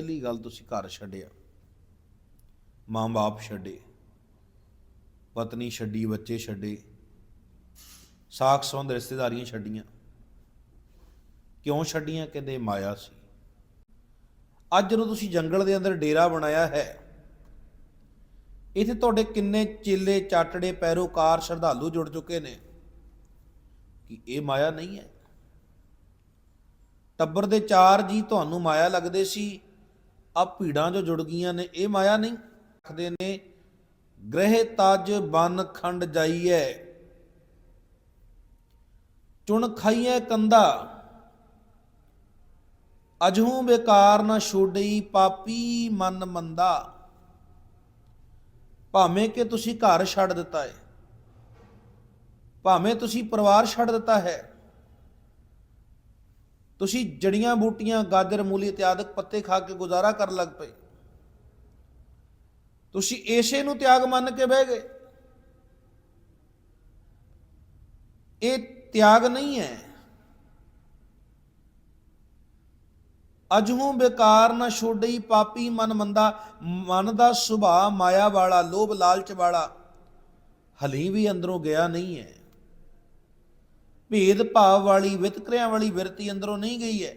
ਪਹਿਲੀ ਗੱਲ ਤੁਸੀਂ ਘਰ ਛੱਡਿਆ, ਮਾਂ-ਬਾਪ ਛੱਡੇ, ਪਤਨੀ ਛੱਡੀ, ਬੱਚੇ ਛੱਡੇ, ਸਾਖ ਸੰਬੰਧ ਰਿਸ਼ਤੇਦਾਰੀਆਂ ਛੱਡੀਆਂ। ਕਿਉਂ ਛੱਡੀਆਂ? ਕਹਿੰਦੇ ਮਾਇਆ ਸੀ। ਅੱਜ ਜਦੋਂ ਤੁਸੀਂ ਜੰਗਲ ਦੇ ਅੰਦਰ ਡੇਰਾ ਬਣਾਇਆ ਹੈ, ਇੱਥੇ ਤੁਹਾਡੇ ਕਿੰਨੇ ਚੇਲੇ, ਚਾਟੜੇ, ਪੈਰੋਕਾਰ, ਸ਼ਰਧਾਲੂ ਜੁੜ ਚੁੱਕੇ ਨੇ ਕਿ ਇਹ ਮਾਇਆ ਨਹੀਂ ਹੈ? ਟੱਬਰ ਦੇ ਚਾਰ ਜੀ ਤੁਹਾਨੂੰ ਮਾਇਆ ਲੱਗਦੇ ਸੀ। ਆ ਭੀੜਾਂ ਜੋ ਜੁੜ ਗਈਆਂ ਨੇ, ਇਹ ਮਾਇਆ ਨਹੀਂ ਰੱਖਦੇ ਨੇ। ਗ੍ਰਹਿ ਤਜ ਬਨ ਖੰਡ ਜਾਈਐ। ਚੁਣ ਖਾਈਐ ਕੰਦਾ ਅਜਹੂ ਬੇਕਾਰ ਨਾ ਛੋਡਈ ਪਾਪੀ ਮਨ ਮੰਦਾ। ਭਾਵੇਂ ਕਿ ਤੁਸੀਂ ਘਰ ਛੱਡ ਦਿੱਤਾ ਹੈ ਭਾਵੇਂ ਤੁਸੀਂ ਪਰਿਵਾਰ ਛੱਡ ਦਿੱਤਾ ਹੈ। ਤੁਸੀਂ ਜੜੀਆਂ ਬੂਟੀਆਂ, ਗਾਜਰ, ਮੂਲੀ ਇਤਿਆਦਿਕ ਪੱਤੇ ਖਾ ਕੇ ਗੁਜ਼ਾਰਾ ਕਰਨ ਲੱਗ ਪਏ। ਤੁਸੀਂ ਏਸ਼ੇ ਨੂੰ ਤਿਆਗ ਮੰਨ ਕੇ ਬਹਿ ਗਏ। ਇਹ ਤਿਆਗ ਨਹੀਂ ਹੈ। ਅਜਹੂ ਬੇਕਾਰ ਨਾ ਛੋਡਈ ਪਾਪੀ ਮਨ ਮੰਦਾ, ਮਨ ਦਾ ਸੁਭਾ ਮਾਇਆ ਵਾਲਾ, ਲੋਭ ਲਾਲਚ ਵਾਲਾ। ਹਲੀ ਵੀ ਅੰਦਰੋਂ ਗਿਆ ਨਹੀਂ ਹੈ। ਭੇਦ ਭਾਵ ਵਾਲੀ ਵਿਤਕਰਿਆਂ ਵਾਲੀ ਵਿਰਤੀ ਅੰਦਰੋਂ ਨਹੀਂ ਗਈ ਹੈ।